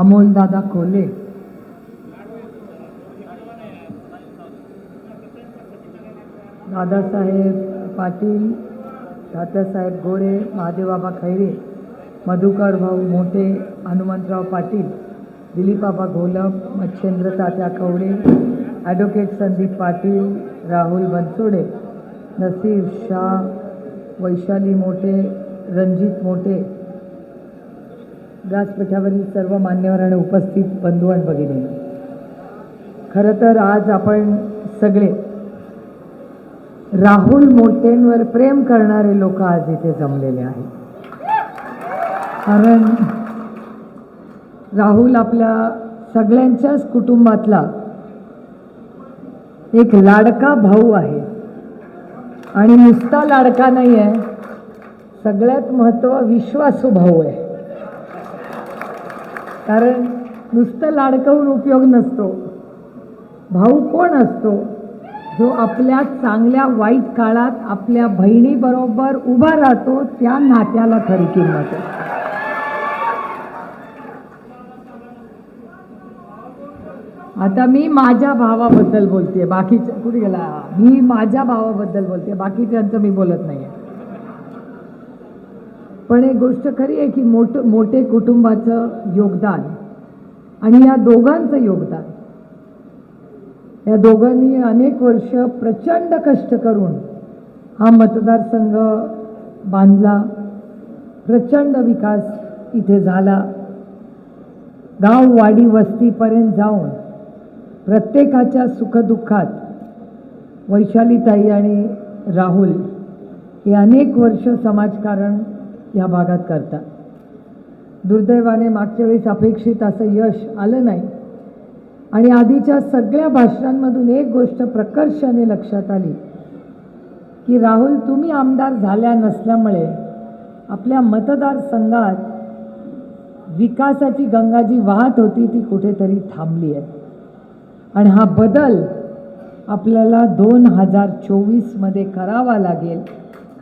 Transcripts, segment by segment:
अमोलदादा कोले. दादासाहेब पाटील तात्यासाहेब गोरे महादेवबाबा खैरे मधुकर भाऊ मोठे हनुमंतराव पाटील दिलीपबाबा घोलम मच्छेंद्र तात्या कवडे ॲडव्होकेट संदीप पाटील राहुल बनसोडे नसीर शाह वैशाली मोठे रणजित मोठे व्यासपीठावरील सर्व मान्यवर आणि उपस्थित बंधू आणि भगिनी. खरं तर आज आपण सगळे राहुल मोठेंवर प्रेम करणारे लोक आज इथे जमलेले आहेत. कारण राहुल आपल्या सगळ्यांच्याच कुटुंबातला एक लाडका भाऊ आहे. आणि नुसता लाडका नाही आहे सगळ्यात महत्त्व विश्वासू भाऊ आहे. कारण नुसतं लाडकवून उपयोग नसतो. भाऊ कोण असतो? जो आपल्या चांगल्या वाईट काळात आपल्या बहिणीबरोबर उभा राहतो त्या नात्याला खरी किंमत आहे. आता मी माझ्या भावाबद्दल बोलते बाकीच्या कुठे गेला? मी माझ्या भावाबद्दल बोलते बाकीच्यांचं मी बोलत नाही आहे पण एक गोष्ट खरी आहे की मोठ मोठे कुटुंबाचं योगदान आणि या दोघांचं योगदान. या दोघांनी अनेक वर्ष प्रचंड कष्ट करून हा मतदारसंघ बांधला. प्रचंड विकास इथे झाला. गाव वाडी वस्तीपर्यंत जाऊन प्रत्येकाच्या सुखदुःखात वैशालीताई आणि राहुल हे अनेक वर्ष समाजकारण या भागात करतात दुर्दैवाने मागच्या वेळेस अपेक्षित असं यश आलं नाही. आणि आधीच्या सगळ्या भाषणांमधून एक गोष्ट प्रकर्षाने लक्षात आली की राहुल तुम्ही आमदार झाल्या नसल्यामुळे आपल्या मतदारसंघात विकासाची गंगा जी वाहत होती ती कुठेतरी थांबली आहे. आणि हा बदल आपल्याला दोन हजार चोवीसमध्ये करावा लागेल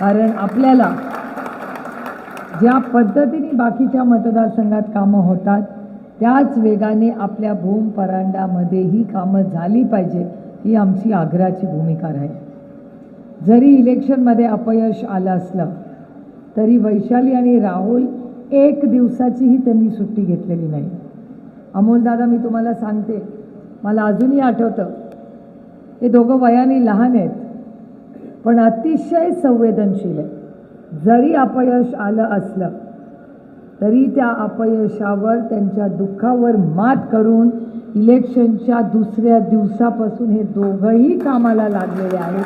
कारण आपल्याला ज्या पद्धतीने बाकीच्या मतदारसंघात कामं होतात त्याच वेगाने आपल्या भूम परांडामध्येही कामं झाली पाहिजे ही आमची आग्रहाची भूमिका राहील. जरी इलेक्शनमध्ये अपयश आलं असलं तरी वैशाली आणि राहुल एक दिवसाचीही त्यांनी सुट्टी घेतलेली नाही. अमोलदादा मी तुम्हाला सांगते मला अजूनही आठवतं हे दोघं वयाने लहान आहेत पण अतिशय संवेदनशील आहे जरी अपयश आलं असलं तरी त्या अपयशावर त्यांच्या दुःखावर मात करून इलेक्शनच्या दुसऱ्या दिवसापासून हे दोघंही कामाला लागलेले आहेत.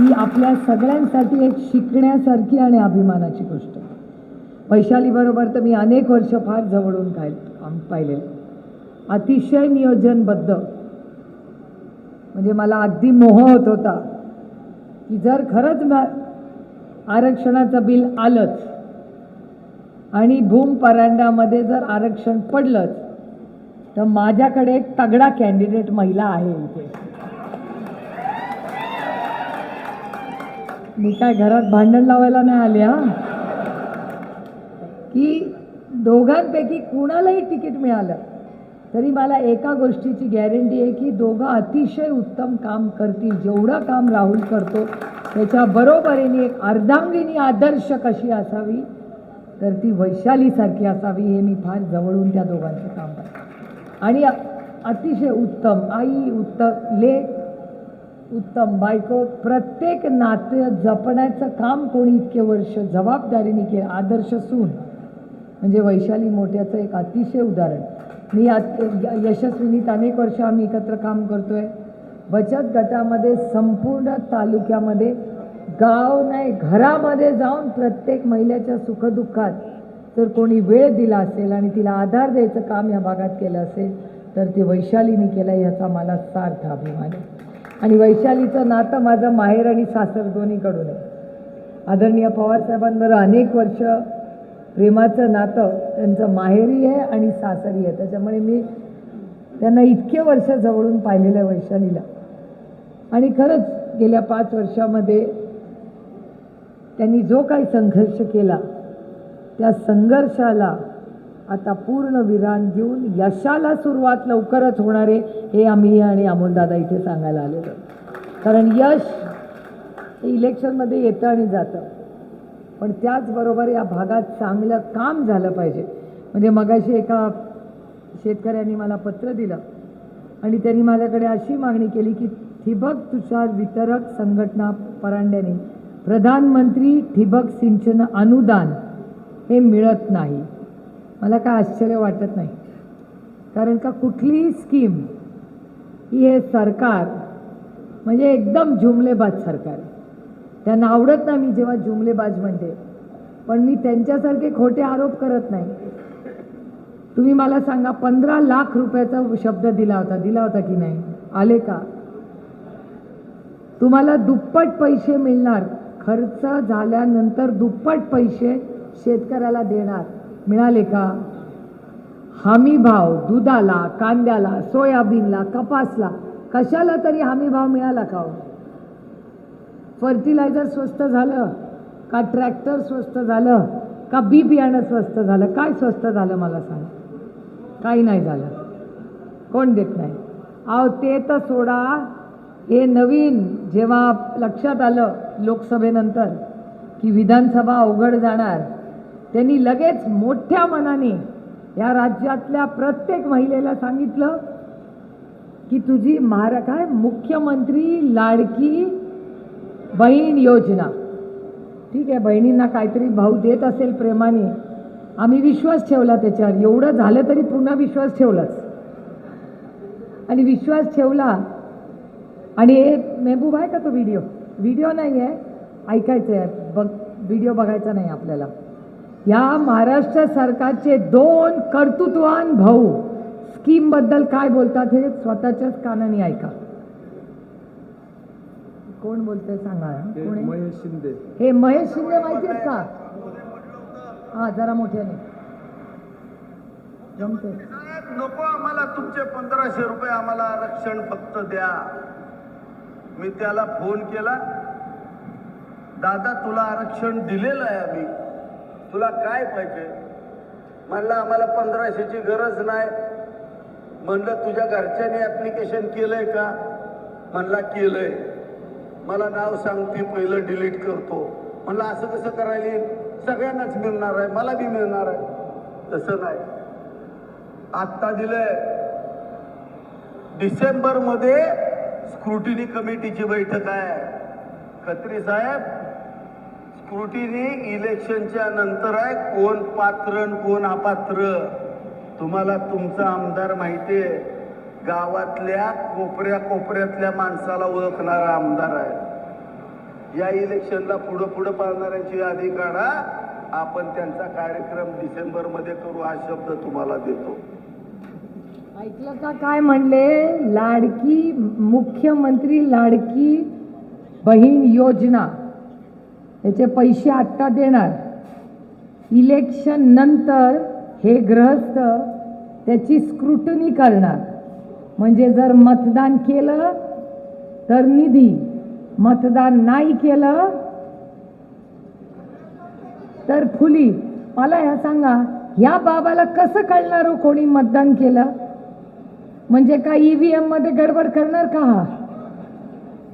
ही आपल्या सगळ्यांसाठी एक शिकण्यासारखी आणि अभिमानाची गोष्ट वैशालीबरोबर तर मी अनेक वर्ष फार जवळून काय पाहिलेलं. अतिशय नियोजनबद्ध. म्हणजे मला अगदी मोह होत होता की जर खरंच आरक्षणाचं बिल आलंच. आणि भूम परांड्यामध्ये जर आरक्षण पडलंच तर माझ्याकडे एक तगडा कॅन्डिडेट महिला आहे इथे. मी काय घरात भांडण लावायला नाही आले हा? की दोघांपैकी कुणालाही तिकीट मिळालं. तरी मला एका गोष्टीची गॅरंटी आहे की दोघं अतिशय उत्तम काम करतील. जेवढं काम राहुल करतो त्याच्या बरोबरीने एक अर्धांगिनी आदर्श कशी असावी तर ती वैशालीसारखी असावी हे मी फार जवळून त्या दोघांचं काम करतो आणि अतिशय उत्तम आई उत्तम लेख उत्तम बायको प्रत्येक नातं जपण्याचं काम कोणी इतके वर्ष जबाबदारीने केलं आदर्श सून. म्हणजे वैशाली मोठ्याचं एक अतिशय उदाहरण. मी आत- य- यशस्विनीत अनेक वर्ष आम्ही एकत्र काम करतो आहे बचत गटामध्ये संपूर्ण तालुक्यामध्ये गाव नाही घरामध्ये जाऊन प्रत्येक महिलेच्या सुखदुःखात जर कोणी वेळ दिला असेल आणि तिला आधार द्यायचं काम या भागात केलं असेल तर ते वैशालीने केलं याचा मला सार्थ अभिमान आहे. आणि वैशालीचं नातं माझं माहेर आणि सासर दोन्हीकडून आहे. आदरणीय पवारसाहेबांबरोबर अनेक वर्ष प्रेमाचं नातं त्यांचं माहेरी आहे आणि सासरी आहे. त्याच्यामुळे मी त्यांना इतके वर्ष जवळून पाहिलेलं आहे वैशालीला. आणि खरंच गेल्या पाच वर्षामध्ये त्यांनी जो काही संघर्ष केला त्या संघर्षाला आता पूर्ण विराम देऊन यशाला सुरुवात लवकरच होणार आहे हे आम्ही आणि अमोलदादा इथे सांगायला आलेलो कारण यश हे इलेक्शनमध्ये येतं आणि जातं. पण त्याचबरोबर या भागात चांगलं काम झालं पाहिजे. म्हणजे मगाशी एका शेतकऱ्यांनी मला पत्र दिलं आणि त्यांनी माझ्याकडे अशी मागणी केली की ठिबक तुषार वितरक संघटना परांड्याने प्रधानमंत्री ठिबक सिंचन अनुदान हे मिळत नाही. मला काय आश्चर्य वाटत नाही. कारण का कुठलीही स्कीम ही हे सरकार म्हणजे एकदम जुमलेबाज सरकार आहे. त्यांना आवडत नाही मी जेव्हा जुमलेबाज म्हणते पण मी त्यांच्यासारखे खोटे आरोप करत नाही. तुम्ही मला सांगा पंधरा लाख रुपयाचा शब्द दिला होता. दिला होता की नाही? आले का? तुम्हाला दुप्पट पैसे मिळणार. खर्च झाल्यानंतर दुप्पट पैसे शेतकऱ्याला देणार. मिळाले का? हमी भाव दुधाला कांद्याला सोयाबीनला कपासला. कशाला तरी हमी भाव मिळाला का हो? फर्टिलायझर स्वस्त झालं का ट्रॅक्टर स्वस्त झालं का बी बियाणं स्वस्त झालं? काय स्वस्त झालं मला सांग? काही नाही झालं. कोण देत नाही? अहो ते तर सोडा. हे नवीन जेव्हा लक्षात आलं लोकसभेनंतर की विधानसभा अवघड जाणार त्यांनी लगेच मोठ्या मनाने या राज्यातल्या प्रत्येक महिलेला सांगितलं की तुझी महारा काय मुख्यमंत्री लाडकी बहीण योजना. ठीक आहे बहिणींना काहीतरी भाऊ देत असेल प्रेमाने. आम्ही विश्वास ठेवला त्याच्यावर. एवढं झालं तरी पुन्हा विश्वास ठेवलाच. आणि विश्वास ठेवला. आणि हे मेहबूब आहे का तो व्हिडिओ? व्हिडिओ नाही आहे. ऐकायचं आहे. बघ व्हिडिओ बघायचा नाही आपल्याला. या महाराष्ट्र सरकारचे दोन कर्तृत्वान भाऊ. स्कीमबद्दल काय बोलतात हे स्वतःच्याच कानाने ऐका. कोण बोलतंय सांगा कोण? आहे? महेश शिंदे. हे महेश शिंदे माहिती आहेत का? हा जरा मोठ्याने जमते साहेब नको आम्हाला तुमचे पंधराशे रुपये आम्हाला आरक्षण फक्त द्या. मी त्याला फोन केला. दादा तुला आरक्षण दिलेलं आहे आम्ही. तुला काय पाहिजे? म्हणलं आम्हाला पंधराशेची गरज नाही. म्हणलं तुझ्या घरच्यांनी ऍप्लिकेशन केलंय का? म्हणला केलंय. मला नाव सांगते पहिलं डिलीट करतो. म्हणलं असं कसं करायला सगळ्यांनाच मिळणार आहे मला बी मिळणार आहे. तसं नाही. आत्ता दिलंय. डिसेंबरमध्ये स्क्रुटिनी कमिटीची बैठक आहे. खत्री साहेब स्क्रुटिनी इलेक्शनच्या नंतर आहे कोण पात्र कोण अपात्र? तुम्हाला तुमचा आमदार माहिती आहे. गावातल्या कोपऱ्या कोपऱ्यातल्या माणसाला ओळखणारा आमदार आहे. या इलेक्शनला पुढं पुढं पाळणाऱ्यांची यादी काढा. आपण त्यांचा कार्यक्रम डिसेंबरमध्ये करू हा शब्द तुम्हाला देतो. ऐकलं का काय म्हणले? लाडकी मुख्यमंत्री लाडकी बहीण योजना. याचे पैसे आत्ता देणार. इलेक्शन नंतर हे ग्रहस्थ त्याची स्क्रुटनी करणार. म्हणजे जर मतदान केलं तर निधी मतदान नाही केलं तर फुली. मला ह्या सांगा ह्या बाबाला कसं कळणार हो कोणी मतदान केलं? म्हणजे काय ईव्हीएममध्ये गडबड करणार का हा?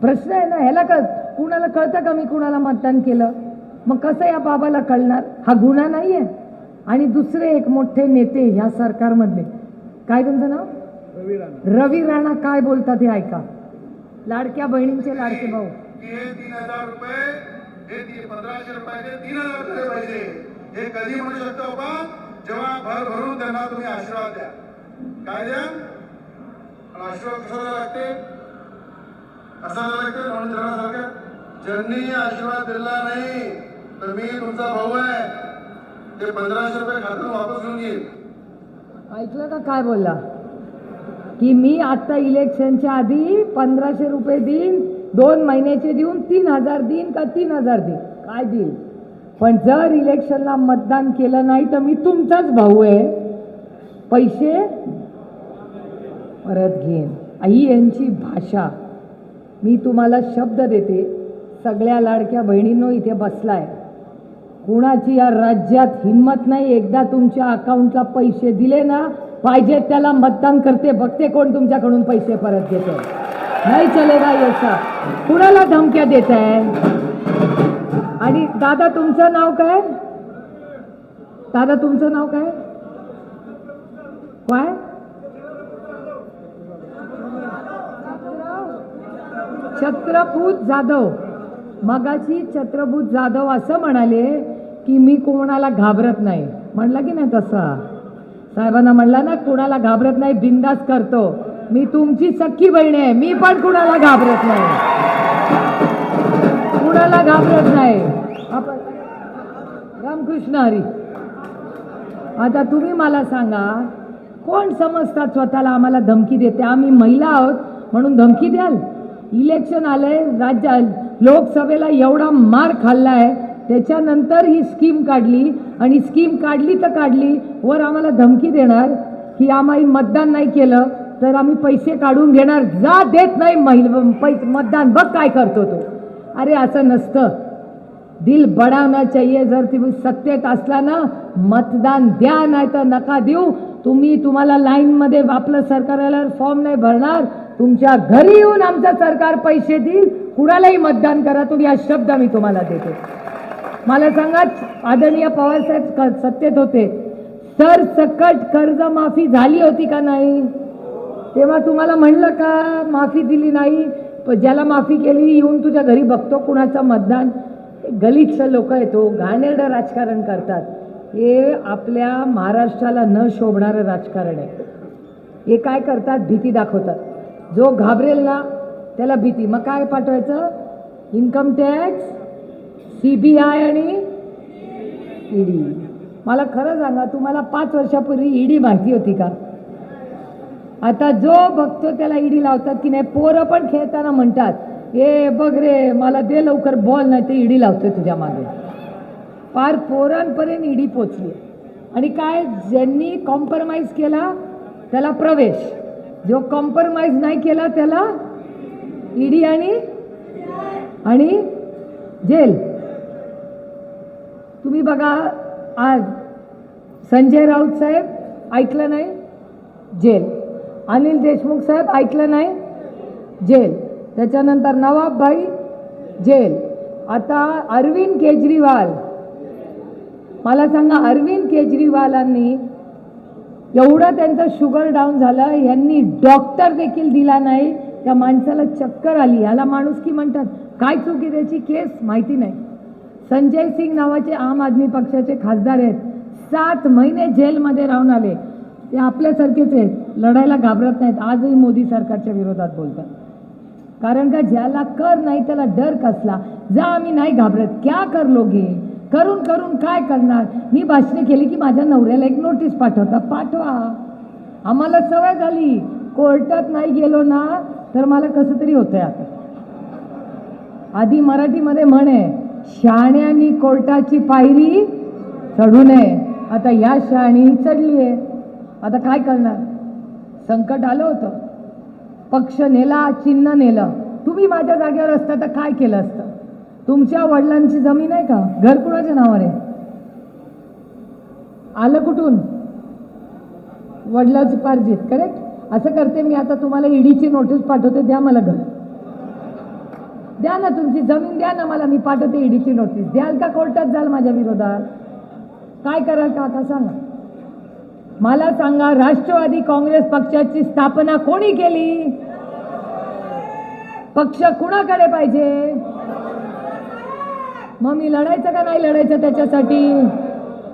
प्रश्न आहे ना ह्याला कळ कुणाला कळतं का मी कुणाला मतदान केलं? मग कसं या बाबाला कळणार? हा गुन्हा नाही आहे आणि दुसरे एक मोठे नेते ह्या सरकारमधले. काय तुमचं नाव? रवी राणा रवी राणा काय बोलतात हे ऐका. लाडक्या बहिणींचे लाडके भाऊ. हे तीन हजार रुपये हे पंधराशे रुपयाचे तीन हजार झाले पाहिजे हे कधी म्हणू शकतो आपण जेव्हा भर भरून त्यांना तुम्ही आशीर्वाद द्या. काय द्या? आणि आशीर्वाद कशाला लागते? कशाला लागते? म्हणून ज्यांनी आशीर्वाद दिला नाही तर मी तुमचा भाऊ आहे. ते पंधराशे रुपये खात्यातून वापस घेऊन येईल. ऐकलं का काय बोलला? की मी आत्ता इलेक्शनच्या आधी पंधराशे रुपये देईन दोन महिन्याचे देऊन तीन हजार देईन का तीन हजार देईन काय देईन पण जर इलेक्शनला मतदान केलं नाही तर मी तुमचाच भाऊ आहे. पैसे परत घेईन. आई यांची भाषा. मी तुम्हाला शब्द देते. सगळ्या लाडक्या बहिणींनो इथे बसलाय. कुणाची या राज्यात हिंमत नाही? एकदा तुमच्या अकाउंटला पैसे दिले ना पाहिजे त्याला मतदान करते बघते कोण तुमच्याकडून पैसे परत घेतो. नाही चलेगा यशा कुणाला धमक्या देत आहे आणि दादा तुमचं नाव काय? दादा तुमचं नाव काय? काय? छत्रपूत जाधव. मगाशी छत्रपूत जाधव असं म्हणाले की मी कोणाला घाबरत नाही. म्हणलं की नाही तसा? साहेबांना म्हणला ना कुणाला घाबरत नाही बिंदास करतो. मी तुमची सख्खी बहीण आहे मी पण कुणाला घाबरत नाही. कुणाला घाबरत नाही. आपण रामकृष्ण हरी. आता तुम्ही मला सांगा कोण समजतात स्वतःला आम्हाला धमकी देते? आम्ही महिला आहोत म्हणून धमकी द्याल? इलेक्शन आलंय राज्य लोकसभेला एवढा मार खाल्ला आहे त्याच्यानंतर ही स्कीम काढली आणि स्कीम काढली तर काढली. वर आम्हाला धमकी देणार की आम्ही मतदान नाही केलं तर आम्ही पैसे काढून घेणार. जा देत नाही महिला पै- मतदान. बघ काय करतो तो. अरे असं नसतं. दिल बडावना चाहिए. जर तुम्ही सत्तेत असला ना मतदान द्या नाही तर नका देऊ. तुम्ही तुम्हाला लाईनमध्ये आपलं सरकारला फॉर्म नाही भरणार. तुमच्या घरी येऊन आमचं सरकार पैसे देईल. कुणालाही मतदान करा. तुम्ही हा शब्द मी तुम्हाला देते. मला सांगा आदरणीय पवारसाहेब क- सत्तेत होते. सर सकट कर्जमाफी झाली होती का नाही? तेव्हा तुम्हाला म्हणलं का माफी दिली नाही? पण ज्याला माफी केली येऊन तुझ्या घरी बघतो कुणाचं मतदान. गलिच्छ लोक येतो हो, घाणेरडं राजकारण करतात. हे आपल्या महाराष्ट्राला न शोभणारं राजकारण आहे. हे काय करतात? भीती दाखवतात. जो घाबरेल ना त्याला भीती. मग काय पाठवायचं? Income tax C B I आणि ईडी मला खरं सांगा तुम्हाला पाच वर्षापूर्वी ईडी माहिती होती का? आता जो बघतो त्याला ईडी लावतात की नाही पोरं पण खेळताना म्हणतात ए बघ रे मला दे लवकर बॉल नाही ते ईडी लावतोय तुझ्या मागे. फार पोरांपर्यंत ईडी पोचली. आणि काय ज्यांनी कॉम्प्रमाइज केला त्याला प्रवेश. जो कॉम्प्रमाइज नाही केला त्याला ईडी आणि आणि जेल. तुम्ही बघा आज संजय राऊत साहेब ऐकलं नाही जेल. अनिल देशमुख साहेब ऐकलं नाही जेल. त्याच्यानंतर नवाबभाई जेल. आता अरविंद केजरीवाल. मला सांगा अरविंद केजरीवालांनी एवढं त्यांचं शुगर डाऊन झालं यांनी डॉक्टर देखील दिला नाही त्या माणसाला चक्कर आली. याला माणूस की म्हणतात. काय चुकी त्याची? केस माहिती नाही. संजय सिंग नावाचे आम आदमी पक्षाचे खासदार आहेत. सात महिने जेलमध्ये राहून आले. ते आपल्यासारखेच आहेत. लढायला घाबरत नाहीत. आजही मोदी सरकारच्या विरोधात बोलतात. कारण का ज्याला कर नाही त्याला डर कसला? जा आम्ही नाही घाबरत. क्या कर लोगे? करून करून काय करणार? मी भाषणे केली की माझ्या नवऱ्याला एक नोटीस पाठवता. पाठवा. आम्हाला सवय झाली. कोर्टात नाही गेलो ना तर मला कसं तरी होतंय आता. आधी मराठीमध्ये म्हणे शहाण्यानी कोर्टाची पायरी चढू नये. आता या शहाणी चढली आहे. आता काय करणार? संकट आलं होतं. पक्ष नेला चिन्ह नेलं. तुम्ही माझ्या जागेवर असता तर काय केलं असतं? तुमच्या वडिलांची जमीन आहे का? घर कुणाच्या नावावर आहे? आलं कुठून? वडिलाची पार्जित करेक्ट असं करते मी आता तुम्हाला ईडीची नोटीस पाठवते द्या मला घर. द्या ना तुमची जमीन द्या ना मला मी पाठवते ईडीची नोटीस द्याल का कोर्टात जाल माझ्या विरोधात? काय कराल का आता सांगा. मला सांगा राष्ट्रवादी काँग्रेस पक्षाची स्थापना कोणी केली? पक्ष कुणाकडे पाहिजे? मग मी लढायचं का नाही लढायचं त्याच्यासाठी?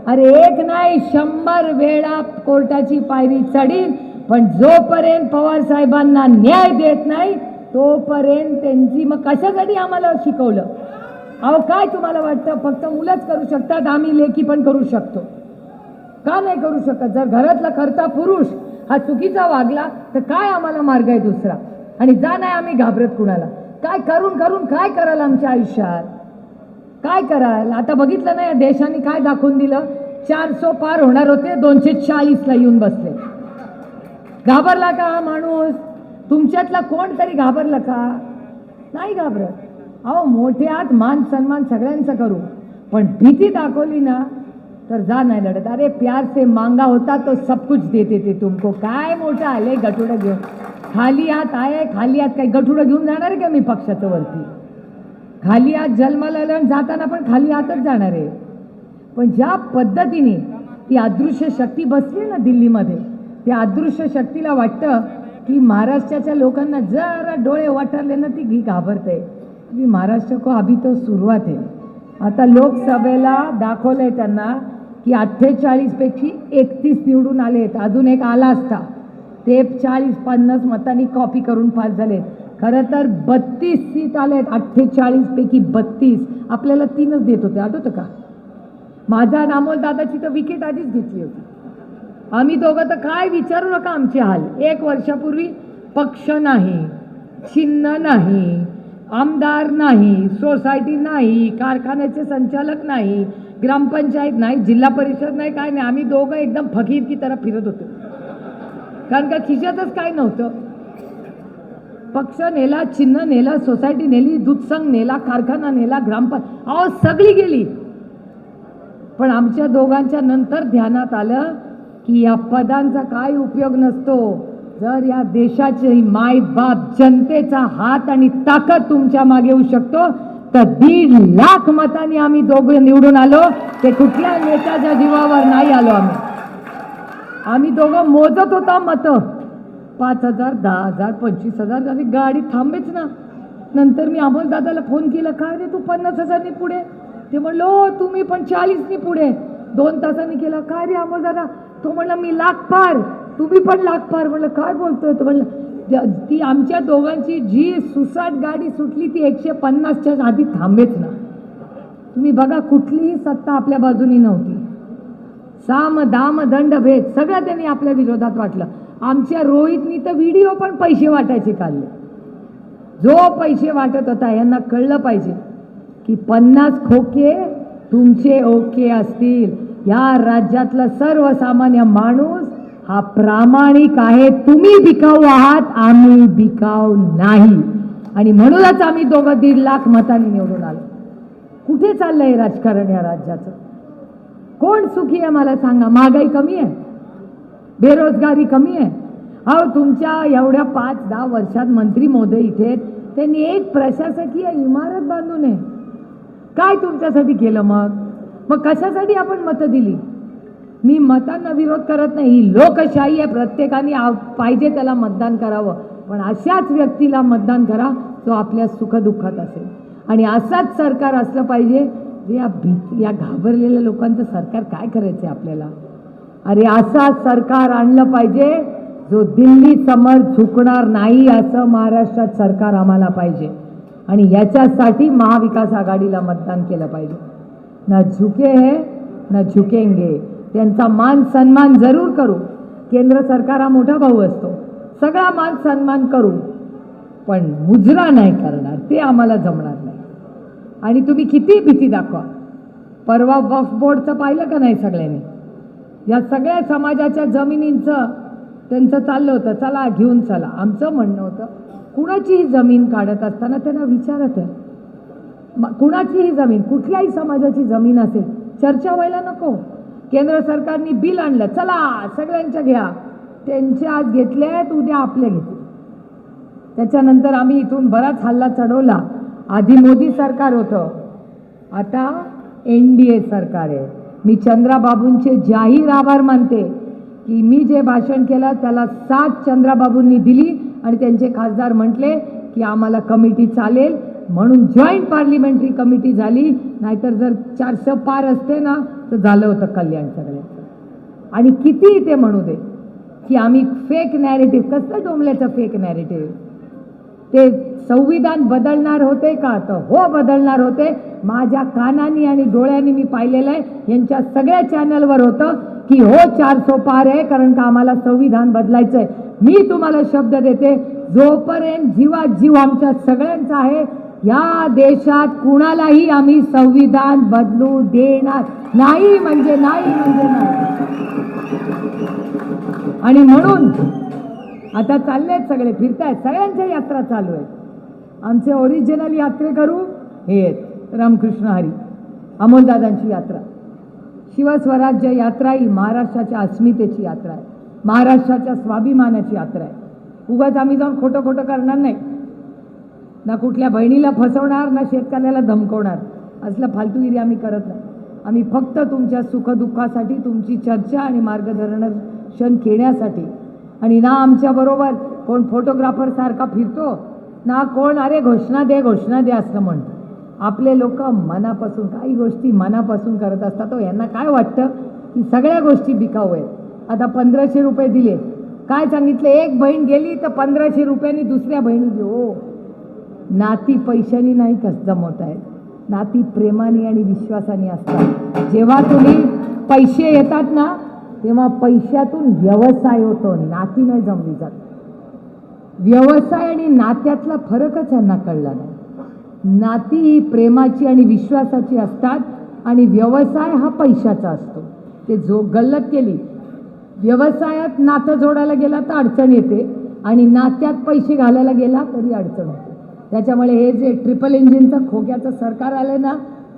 अरे एक नाही शंभर वेळा कोर्टाची पायरी चढीन पण जोपर्यंत पवार साहेबांना न्याय देत नाही तोपर्यंत त्यांची मग कशासाठी आम्हाला शिकवलं? अहो काय तुम्हाला वाटतं? फक्त मुलंच करू शकतात आम्ही लेखी पण करू शकतो. का नाही करू शकत? जर घरातला करता पुरुष हा चुकीचा वागला तर काय आम्हाला मार्ग आहे दुसरा? आणि जा नाही आम्ही घाबरत कुणाला. काय करून करून काय कराल आमच्या आयुष्यात? काय कराल? आता बघितलं ना या देशाने काय दाखवून दिलं? चारसो पार होणार होते दोनशे चाळीसला येऊन बसले. घाबरला का हा माणूस? तुमच्यातला कोण तरी घाबरलं का? नाही घाबरत. अहो मोठे आत मान सन्मान सगळ्यांचा करू. पण भीती दाखवली ना तर जा नाही लढत. अरे प्यार से मांगा होता तो सब कुछ देते ते तुमको. काय मोठं आले गठुडं घेऊन? खाली आत आहे खाली आत काही गठुडं घेऊन जाणार आहे का मी पक्षाचं वरती? खाली आत जन्माला जाताना पण खाली हातच जाणार आहे. पण ज्या पद्धतीने ती अदृश्य शक्ती बसली ना दिल्लीमध्ये त्या अदृश्य शक्तीला वाटतं की महाराष्ट्राच्या लोकांना जरा डोळे वाटरले ना ती घी घाबरते. की महाराष्ट्र को अभी तो सुरुवात आहे आता लोकसभेला दाखवलंय त्यांना की अठ्ठेचाळीसपैकी एकतीस निवडून आले आहेत. अजून एक आला असता. ते चाळीस पन्नास मतांनी कॉपी करून पास झालेत खरं तर बत्तीस सीट आले आहेत. अठ्ठेचाळीसपैकी बत्तीस. आपल्याला तीनच देत होते. आठवतं का? माझा आणि दादाची तर विकेट आधीच घेतली होती. आम्ही दोघं तर काय विचारू नका आमचे हाल. एक वर्षापूर्वी पक्ष नाही चिन्ह नाही आमदार नाही सोसायटी नाही कारखान्याचे संचालक नाही ग्रामपंचायत नाही जिल्हा परिषद नाही काय नाही. आम्ही दोघं एकदम फकीर की तरफ फिरत होतो. कारण का खिशातच काय नव्हतं? पक्ष नेला चिन्ह नेला सोसायटी नेली दूधसंघ नेला कारखाना नेला ग्रामपंचायत अहो सगळी गेली. पण आमच्या दोघांच्या नंतर ध्यानात आलं की या पदांचा काय उपयोग नसतो? जर या देशाचे माय बाप जनतेचा हात आणि ताकद तुमच्या मागे येऊ शकतो तर दीड लाख मतांनी आम्ही दोघं निवडून आलो. ते कुठल्या नेत्याच्या जीवावर नाही आलो आम्ही. आम्ही दोघं मोजत होता मतं. पाच हजार दहा हजार पंचवीस हजार आणि गाडी थांबेच ना. नंतर मी अमोल दादाला फोन केला काय रे तू पन्नास हजारनी पुढे? ते म्हणलो हो, तुम्ही पण चाळीसनी पुढे. दोन तासांनी केला काय रे अमोल दादा तो म्हणला मी लागपार तुम्ही पण लागपार म्हणलं काय बोलतोय? तो म्हणलं ती आमच्या दोघांची जी सुसाट गाडी सुटली ती एकशे पन्नासच्या आधी थांबेच ना. तुम्ही बघा कुठलीही सत्ता आपल्या बाजूनी नव्हती. साम दाम दंड भेद सगळं त्यांनी आपल्या विरोधात वाटलं. आमच्या रोहितनी तर व्हिडिओ पण पैसे वाटायचे काढले. जो पैसे वाटत होता यांना कळलं पाहिजे की पन्नास खोके तुमचे ओके असतील. या राज्यातला सर्वसामान्य माणूस हा प्रामाणिक आहे. तुम्ही बिकाऊ आहात आम्ही बिकाऊ नाही. आणि म्हणूनच आम्ही दोघं दीड लाख मतांनी निवडून आलो. कुठे चाललंय राजकारण या राज्याचं? कोण सुखी आहे मला सांगा. महागाई कमी आहे. बेरोजगारी कमी आहे. अहो तुमच्या एवढ्या पाच दहा वर्षात मंत्री मोदय इथे त्यांनी एक प्रशासकीय इमारत बांधून आहे. काय तुमच्यासाठी केलं मग? मग कशासाठी आपण मतं दिली? मी मतांना विरोध करत नाही. ही लोकशाही आहे. प्रत्येकाने पाहिजे त्याला मतदान करावं. पण अशाच व्यक्तीला मतदान करा जो आपल्या सुखदुःखात असेल. आणि असाच सरकार असलं पाहिजे जे या भी या घाबरलेल्या लोकांचं सरकार काय करायचं आपल्याला? अरे असा सरकार आणलं पाहिजे जो दिल्ली समोर झुकणार नाही असं महाराष्ट्रात सरकार आम्हाला पाहिजे. आणि याच्यासाठी महाविकास आघाडीला मतदान केलं पाहिजे. ना झुके है ना झुकेंगे. त्यांचा मान सन्मान जरूर करू. केंद्र सरकार हा मोठा भाऊ असतो. सगळा मान सन्मान करू. पण मुजरा नाही करणार. ते आम्हाला जमणार नाही. आणि तुम्ही किती भीती दाखवा. परवा वफ बोर्डचं पाहिलं का नाही सगळ्यांनी? या सगळ्या समाजाच्या जमिनींचं त्यांचं चाललं होतं. चला घेऊन चला. आमचं म्हणणं होतं कुणाचीही जमीन काढत असताना त्यांना विचारत आहे. कुणाचीही जमीन कुठल्याही समाजाची जमीन असेल चर्चा व्हायला नको. केंद्र सरकारने बिल आणलं चला सगळ्यांच्या घ्या. त्यांचे आज घेतले आहेत उद्या आपले घेतले. त्याच्यानंतर आम्ही इथून बराच हल्ला चढवला. आधी मोदी सरकार होतं. आता एन डी ए सरकार आहे. मी चंद्राबाबूंचे जाहीर आभार मानते की मी जे भाषण केलं त्याला सात चंद्राबाबूंनी दिली आणि त्यांचे खासदार म्हटले की आम्हाला कमिटी चालेल. म्हणून जॉईंट पार्लिमेंटरी कमिटी झाली. नाहीतर जर चारशे पार असते ना तर झालं होतं कल्याण सगळ्यांचं. आणि किती ते म्हणू दे की आम्ही फेक नॅरेटिव्ह कसलं डोंबल्याचं फेक नॅरेटिव्ह ते संविधान बदलणार होते का? तर हो बदलणार होते. माझ्या कानानी आणि डोळ्यांनी मी पाहिलेलं आहे. यांच्या सगळ्या चॅनलवर होतं की हो चारसो पार आहे कारण का आम्हाला संविधान बदलायचं आहे. मी तुम्हाला शब्द देते जोपर्यंत जीवा जीव आमच्या सगळ्यांचा आहे या देशात कुणालाही आम्ही संविधान बदलू देणार नाही म्हणजे नाही म्हणजे नाही. आणि म्हणून आता चालले आहेत सगळे फिरतायत. सगळ्यांच्या यात्रा चालू आहेत. आमचे ओरिजिनल यात्रेकरू हे आहेत. रामकृष्ण हरी अमोलदादांची यात्रा. शिवस्वराज्य यात्रा ही महाराष्ट्राच्या अस्मितेची यात्रा आहे. महाराष्ट्राच्या स्वाभिमानाची यात्रा आहे. उगाच आम्ही जाऊन खोटं खोटं करणार नाही. ना कुठल्या बहिणीला फसवणार ना शेतकऱ्याला धमकवणार. असलं फालतूगिरी आम्ही करत नाही. आम्ही फक्त तुमच्या सुखदुःखासाठी तुमची चर्चा आणि मार्गदर्शन घेण्यासाठी आणि ना आमच्याबरोबर कोण फोटोग्राफरसारखा फिरतो ना कोण अरे घोषणा दे घोषणा दे असं म्हणतो. आपले लोक मनापासून काही गोष्टी मनापासून करत असतात. हो, यांना काय वाटतं? की सगळ्या गोष्टी बिकाऊ आहेत. आता पंधराशे रुपये दिले. काय सांगितले? एक बहीण गेली तर पंधराशे रुपयांनी दुसऱ्या बहिणी घेऊ हो. नाती पैशानी नाही कस जमवत आहेत नाती प्रेमाने आणि विश्वासाने असतात. जेव्हा तुम्ही पैसे येतात ना तेव्हा पैशातून व्यवसाय होतो नाती नाही जमली जात. व्यवसाय आणि नात्यातला फरकच यांना कळला नाही. नाती ही प्रेमाची आणि विश्वासाची असतात आणि व्यवसाय हा पैशाचा असतो. ते जो गल्लत केली व्यवसायात नातं जोडायला गेला तर अडचण येते आणि नात्यात पैसे घालायला गेला तरी अडचण होते. त्याच्यामुळे हे जे ट्रिपल इंजिनचं खोक्याचं सरकार आलं ना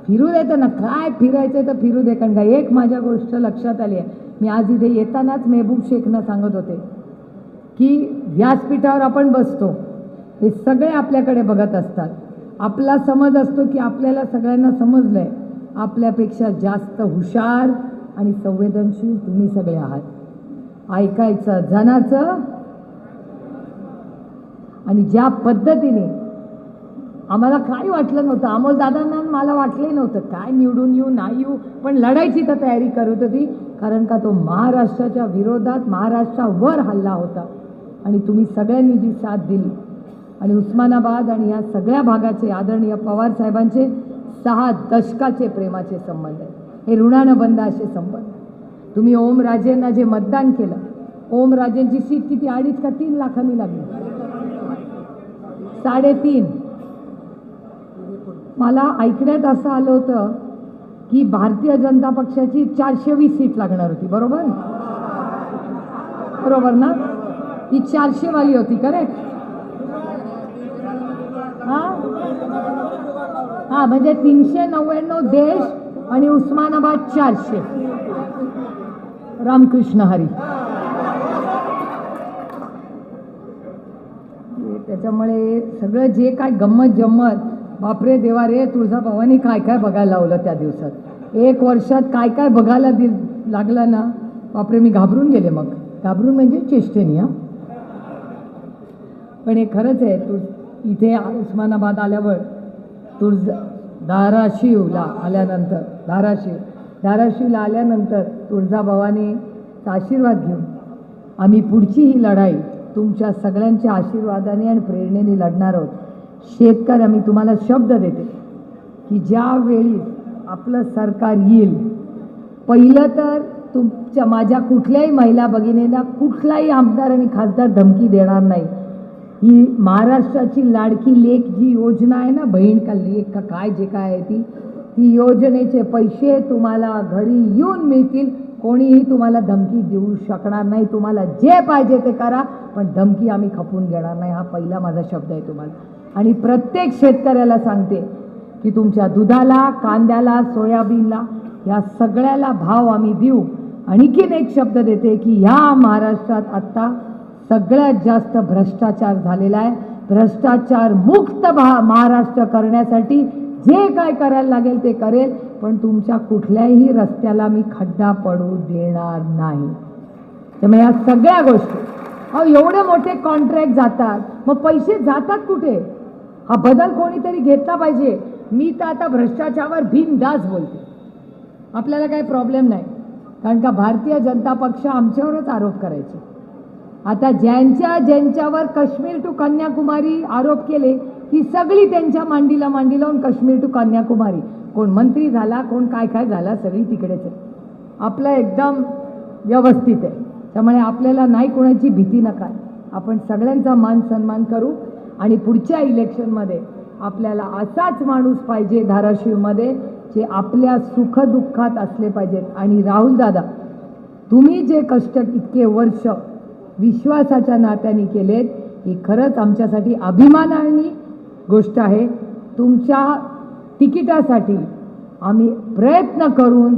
फिरू देतं ना काय फिरायचं तर फिरू दे कारण का एक माझ्या गोष्ट लक्षात आली आहे. मी आज इथे येतानाच मेहबूब शेखनं सांगत होते की व्यासपीठावर आपण बसतो. हे सगळे आपल्याकडे बघत असतात. आपला समज असतो की आपल्याला सगळ्यांना समजलं आहे आपल्यापेक्षा जास्त हुशार आणि संवेदनशील तुम्ही सगळे आहात. ऐकायचं जनाचं आणि ज्या पद्धतीने आम्हाला काय वाटलं नव्हतं. अमोल दादांना मला वाटले नव्हतं. काय निवडून येऊ नाही येऊ पण लढायची तर तयारी करत होती. कारण का तो महाराष्ट्राच्या विरोधात महाराष्ट्रावर हल्ला होता. आणि तुम्ही सगळ्यांनी जी साथ दिली. आणि उस्मानाबाद आणि या सगळ्या भागाचे आदरणीय पवार साहेबांचे सहा दशकाचे प्रेमाचे संबंध आहेत. हे ऋणानं बंद असे संबंध तुम्ही ओमराजेंना जे मतदान केलं ओमराजेंची सीट किती? अडीच का तीन लाखांनी लागली? साडेतीन. मला ऐकण्यात असं आलं होतं की भारतीय जनता पक्षाची चारशे वीस सीट लागणार होती बरोबर? बरोबर ना? ही चारशे वाली होती करेक्ट हा? हा म्हणजे तीनशे नव्याण्णव देश आणि उस्मानाबाद चारशे. रामकृष्ण हरी. त्याच्यामुळे सगळं जे काय गंमत जम्मत बापरे देवा रे तुळजाभवानी काय काय बघायला लावलं त्या दिवसात? एक वर्षात काय काय बघायला दि लागलं ना? बापरे मी घाबरून गेले मग. घाबरून म्हणजे चेष्टेनी हा? पण हे खरंच आहे तू इथे उस्मानाबाद आल्यावर तुळज धाराशिवला आल्यानंतर धाराशिव धाराशिवला आल्यानंतर तुळजाभवानी आशीर्वाद घेऊन आम्ही पुढची ही लढाई तुमच्या सगळ्यांच्या आशीर्वादाने आणि प्रेरणेने लढणार आहोत. शेतकऱ्या मी तुम्हाला शब्द देते की ज्यावेळी आपलं सरकार येईल पहिलं तर तुमच्या माझ्या कुठल्याही महिला भगिनीला कुठलाही आमदार आणि खासदार धमकी देणार नाही. ही महाराष्ट्राची लाडकी लेख जी योजना आहे ना बहीण का लेख का काय जे काय आहे ती ती योजनेचे पैसे तुम्हाला घरी येऊन मिळतील. कोणीही तुम्हाला धमकी देऊ शकणार नाही. तुम्हाला जे पाहिजे ते करा पण धमकी आम्ही खपून घेणार नाही. हा पहिला माझा शब्द आहे तुम्हाला. आणि प्रत्येक शेतकऱ्याला सांगते की तुमच्या दुधाला कांद्याला सोयाबीनला या सगळ्याला भाव आम्ही देऊ. आणखीन एक शब्द देते की ह्या महाराष्ट्रात आत्ता सगळ्यात जास्त भ्रष्टाचार झालेला आहे. भ्रष्टाचार मुक्त भा महाराष्ट्र करण्यासाठी जे काय करायला लागेल ते करेल पण तुमच्या कुठल्याही रस्त्याला मी खड्डा पडू देणार नाही. त्यामुळे या सगळ्या गोष्टी. अहो एवढे मोठे कॉन्ट्रॅक्ट जातात. मग पैसे जातात कुठे? हा बदल कोणीतरी घेतला पाहिजे. मी तर आता भ्रष्टाचारावर बिनदास बोलते. आपल्याला काही प्रॉब्लेम नाही. कारण का भारतीय जनता पक्ष आमच्यावरच आरोप करायचे. आता ज्यांच्या ज्यांच्यावर काश्मीर टू कन्याकुमारी आरोप केले की सगळी त्यांच्या मांडीला मांडी लावून काश्मीर टू कन्याकुमारी. कोण मंत्री झाला कोण काय काय झाला सगळी तिकडेच आहे. आपलं एकदम व्यवस्थित आहे. त्यामुळे आपल्याला नाही कोणाची भीती नका. आपण सगळ्यांचा मान सन्मान करू. आणि पुढच्या इलेक्शनमध्ये आपल्याला असाच माणूस पाहिजे धाराशिवमध्ये जे आपल्या सुखदुःखात असले पाहिजेत. आणि राहुल दादा तुम्ही जे कष्ट इतके वर्ष विश्वासाच्या नात्याने केलेत ही खरंच आमच्यासाठी अभिमानाने गोष्ट आहे. तुमच्या तिकिटासाठी आम्ही प्रयत्न करून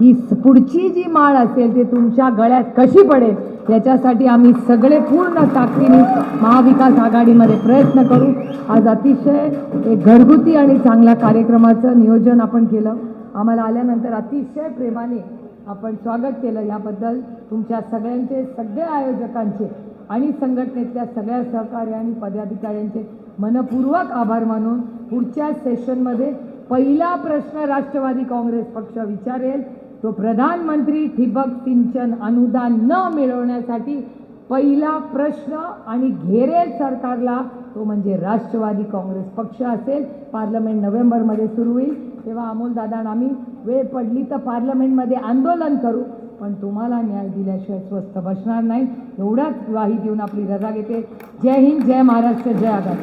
ही पुढची जी माळ असेल ते तुमच्या गळ्यात कशी पडेल याच्यासाठी आम्ही सगळे पूर्ण ताकदीने महाविकास आघाडीमध्ये प्रयत्न करू. आज अतिशय एक घरगुती आणि चांगल्या कार्यक्रमाचं नियोजन आपण केलं. आम्हाला आल्यानंतर अतिशय प्रेमाने आपण स्वागत केलं. याबद्दल तुमच्या सगळ्यांचे सगळ्या आयोजकांचे आणि संघटनेतल्या सगळ्या सहकार्य आणि पदाधिकाऱ्यांचे मनपूर्वक आभार मानून पुढच्या सेशनमध्ये पहिला प्रश्न राष्ट्रवादी काँग्रेस पक्ष विचारेल. तो प्रधानमंत्री ठिबक सिंचन अनुदान न मिळवण्यासाठी पहिला प्रश्न आणि घेरेल सरकारला तो म्हणजे राष्ट्रवादी काँग्रेस पक्ष असेल. पार्लमेंट नोव्हेंबरमध्ये सुरू होईल. तेव्हा अमोल आम्ही वेळ पडली तर पार्लमेंटमध्ये आंदोलन करू. पण तुम्हाला न्याय दिल्याशिवाय स्वस्थ बसणार नाही. एवढाच ग्वाही देऊन आपली रजा घेते. जय हिंद जय महाराष्ट्र जय आघाडी.